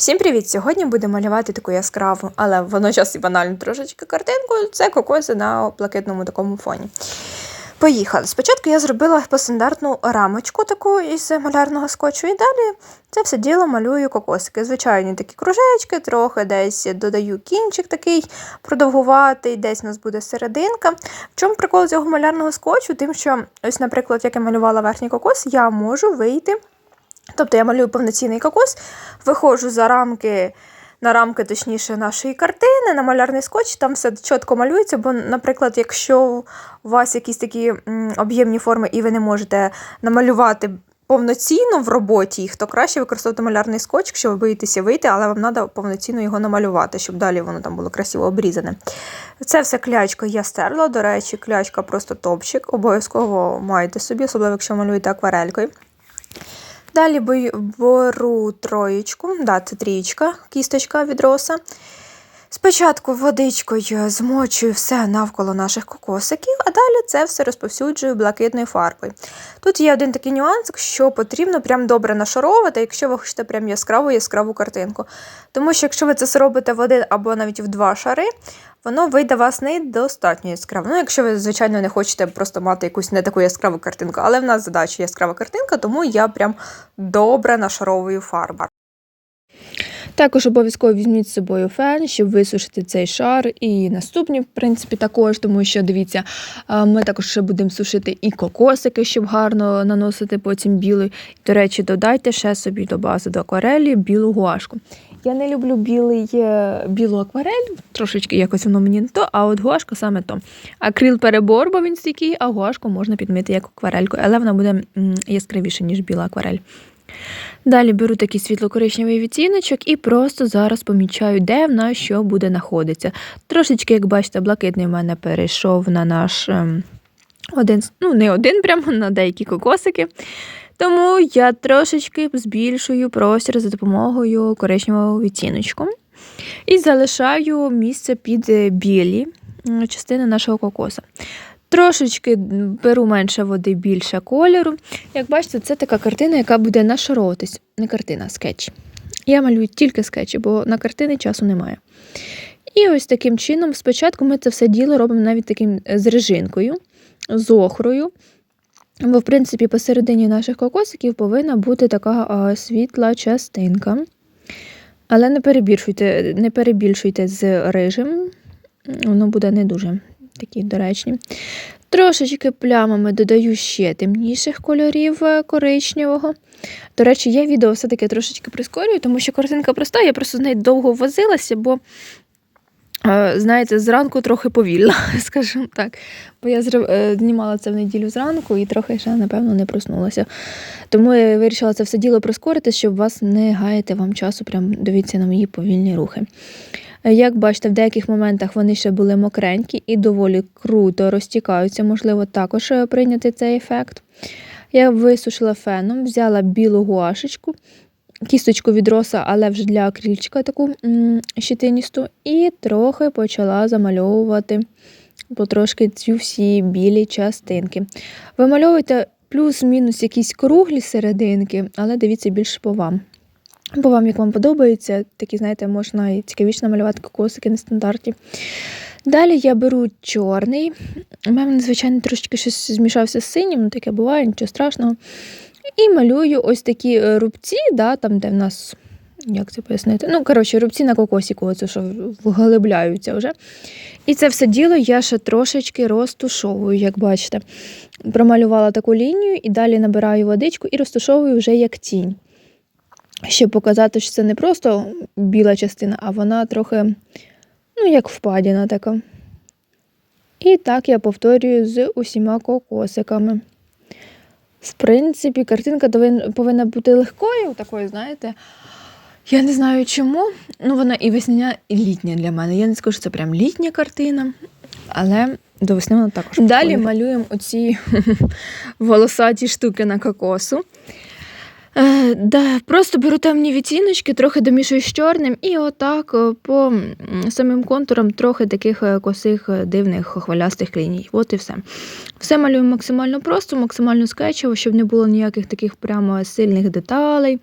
Всім привіт! Сьогодні будемо малювати таку яскраву, але водночас і банальну трошечки картинку. Це кокоси на блакитному такому фоні. Поїхали. Спочатку я зробила стандартну рамочку таку із малярного скотчу, і далі це все діло малюю кокосики. Звичайні такі кружечки, трохи десь додаю кінчик такий продовгуватий, десь у нас буде серединка. В чому прикол цього малярного скотчу? Тим, що, ось, наприклад, як я малювала верхній кокос, я можу вийти. Тобто я малюю повноцінний кокос, виходжу за рамки, на рамки, точніше, нашої картини, на малярний скотч, там все чітко малюється, бо, наприклад, якщо у вас якісь такі об'ємні форми і ви не можете намалювати повноцінно в роботі їх, то краще використовувати малярний скотч, якщо ви боїтеся вийти, але вам треба повноцінно його намалювати, щоб далі воно там було красиво обрізане. Це все клячка я стерла. До речі, клячка просто топчик. Обов'язково маєте собі, особливо якщо малюєте акварелькою. Далі беру троєчку, да, це трієчка, кісточка від роса. Спочатку водичкою змочую все навколо наших кокосиків, а далі це все розповсюджую блакитною фарбою. Тут є один такий нюанс, що потрібно прям добре нашаровувати, якщо ви хочете прям яскраву яскраву картинку. Тому що якщо ви це зробите в один або навіть в два шари, воно вийде вас недостатньо яскраво. Ну, якщо ви, звичайно, не хочете просто мати якусь не таку яскраву картинку, але в нас задача яскрава картинка, тому я прям добре нашаровую фарбу. Також обов'язково візьміть з собою фен, щоб висушити цей шар, і наступні, в принципі, також, тому що дивіться, ми також ще будемо сушити і кокосики, щоб гарно наносити потім білий. До речі, додайте ще собі до бази до акварелі білу гуашку. Я не люблю білий, е, білу акварель, трошечки якось воно мені не то, а от гуашка саме то. Акрил перебор, бо він стійкий, а гуашку можна підмити як акварельку, але вона буде яскравіша, ніж біла акварель. Далі беру такий світло-коричневий відтіночок і просто зараз помічаю, де в нас що буде знаходитися. Трошечки, як бачите, блакитний в мене перейшов на наш ем, один, ну не один, прямо на деякі кокосики. Тому я трошечки збільшую простір за допомогою коричневого відтіночку. І залишаю місце під е, білі частини нашого кокоса. Трошечки беру менше води, більше кольору. Як бачите, це така картина, яка буде нашаровуватись. Не картина, а скетч. Я малюю тільки скетчі, бо на картини часу немає. І ось таким чином, спочатку ми це все діло робимо навіть таким з режинкою, з охрою. Бо, в принципі, посередині наших кокосиків повинна бути така а, світла частинка. Але не перебільшуйте, не перебільшуйте з рижем, воно буде не дуже такі доречні. Трошечки плямами додаю ще темніших кольорів е, коричневого. До речі, я відео все-таки трошечки прискорюю, тому що картинка проста, я просто з нею довго возилася, бо, знаєте, зранку трохи повільно, скажімо так. Бо я е, знімала це в неділю зранку і трохи ще, напевно, не проснулася. Тому я вирішила це все діло прискорити, щоб вас не гаяти вам часу, прям дивіться на мої повільні рухи. Як бачите, в деяких моментах вони ще були мокренькі і доволі круто розтікаються, можливо, також е, прийняти цей ефект. Я висушила феном, взяла білу гуашечку, кісточку від роса, але вже для акрильчика таку щетиністу, і трохи почала замальовувати потрошки ці всі білі частинки. Вимальовуйте плюс-мінус якісь круглі серединки, але дивіться більше по вам. Бо вам, як вам подобається, такі, знаєте, можна і цікавіше намалювати кокосики нестандартні. Далі я беру чорний. У мене, звичайно, трошечки щось змішався з синім, таке буває, нічого страшного. І малюю ось такі е, рубці, да, там, де в нас, як це пояснити? Ну, коротше, рубці на кокосіку, оце, що вглибляються вже. І це все діло я ще трошечки розтушовую, як бачите. Промалювала таку лінію і далі набираю водичку і розтушовую вже як тінь щоб показати, що це не просто біла частина, а вона трохи, ну, як впадіна така. І так я повторюю з усіма кокосиками. В принципі, картинка повинна бути легкою, такою, знаєте. Я не знаю чому. Ну, вона і весняна, і літня для мене. Я не скажу, що це прям літня картина, але до весни вона також. Далі малюємо оці волосаті штуки на кокосу. Е, да, Просто беру темні відтіночки, трохи домішую з чорним, і отак е, по самим контурам трохи таких е, косих, е, дивних хвилястих ліній. От і все. Все малюю максимально просто, максимально скетчево, щоб не було ніяких таких прямо сильних деталей.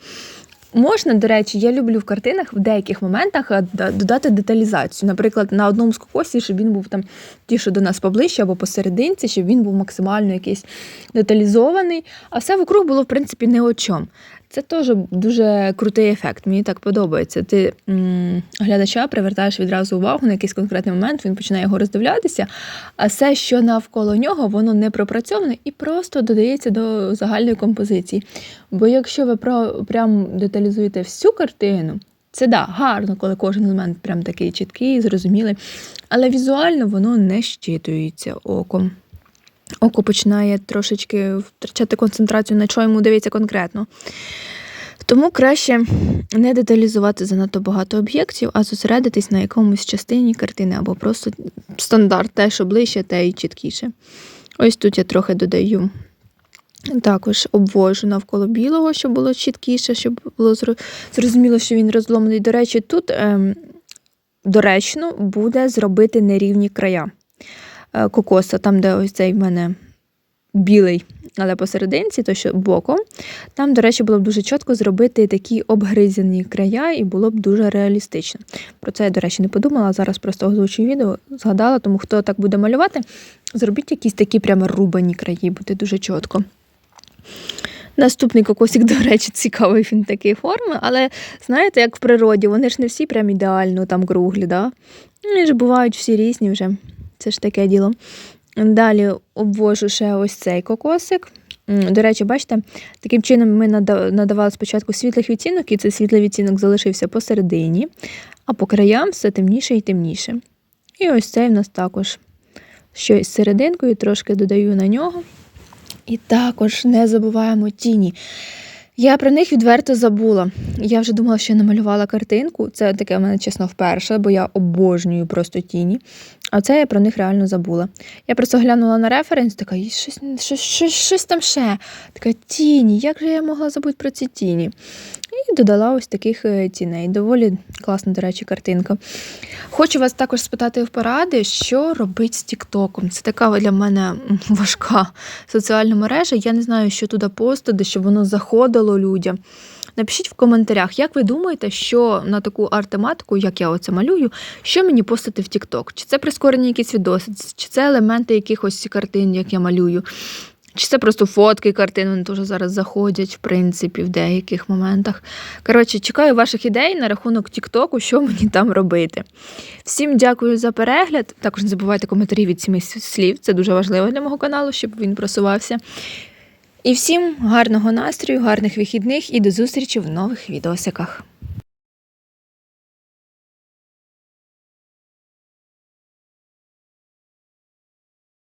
Можна, до речі, я люблю в картинах в деяких моментах е, додати деталізацію. Наприклад, на одному з кокосів, щоб він був там ті, що до нас поближче, або посерединці, щоб він був максимально якийсь деталізований, а все вокруг було, в принципі, не о чому. Це теж дуже крутий ефект. Мені так подобається. Ти глядача привертаєш відразу увагу на якийсь конкретний момент, він починає його роздивлятися, а все, що навколо нього, воно не пропрацьоване і просто додається до загальної композиції. Бо якщо ви про, прям деталізуєте всю картину, це да, гарно, коли кожен елемент прям такий чіткий, зрозумілий, але візуально воно не щитується оком. Око починає трошечки втрачати концентрацію на чому дивиться конкретно. Тому краще не деталізувати занадто багато об'єктів, а зосередитись на якомусь частині картини або просто стандарт, те, що ближче, те і чіткіше. Ось тут я трохи додаю. Також обвожу навколо білого, щоб було чіткіше, щоб було зрозуміло, що він розломаний. До речі, тут ем, доречно буде зробити нерівні края кокоса, там, де ось цей в мене білий, але посерединці, то що боком. Там, до речі, було б дуже чітко зробити такі обгризані края, і було б дуже реалістично. Про це я, до речі, не подумала. Зараз просто озвучую відео, згадала, тому хто так буде малювати, зробіть якісь такі прямо рубані краї, буде дуже чітко. Наступний кокосик, до речі, цікавий він такої форми, але знаєте, як в природі, вони ж не всі прям ідеально там круглі, да? Вони ж бувають всі різні вже. Це ж таке діло. Далі обвожу ще ось цей кокосик. До речі, бачите, таким чином ми надавали спочатку світлих відтінок, і цей світлий відтінок залишився посередині, а по краям все темніше і темніше. І ось цей в нас також щось з серединкою, трошки додаю на нього. І також не забуваємо тіні. Я про них відверто забула. Я вже думала, що я намалювала картинку. Це таке в мене чесно вперше, бо я обожнюю просто тіні. А це я про них реально забула. Я просто глянула на референс, така «Й, щось, щось, щось, щось там ще. Така тіні. Як же я могла забути про ці тіні? І додала ось таких е, тіней. Доволі класна, до речі, картинка. Хочу вас також спитати в поради, що робить з Тіктоком. Це така для мене важка соціальна мережа. Я не знаю, що туди постити, щоб воно заходило людям. Напишіть в коментарях, як ви думаєте, що на таку арт-тематику, як я оце малюю, що мені постати в TikTok? Чи це прискорені якісь відоси, чи це елементи якихось картин, як я малюю? Чи це просто фотки картин, вони теж зараз заходять, в принципі, в деяких моментах. Коротше, чекаю ваших ідей на рахунок Тіктоку, що мені там робити. Всім дякую за перегляд. Також не забувайте коментарі від сіми слів. Це дуже важливо для мого каналу, щоб він просувався. І всім гарного настрою, гарних вихідних і до зустрічі в нових відосиках.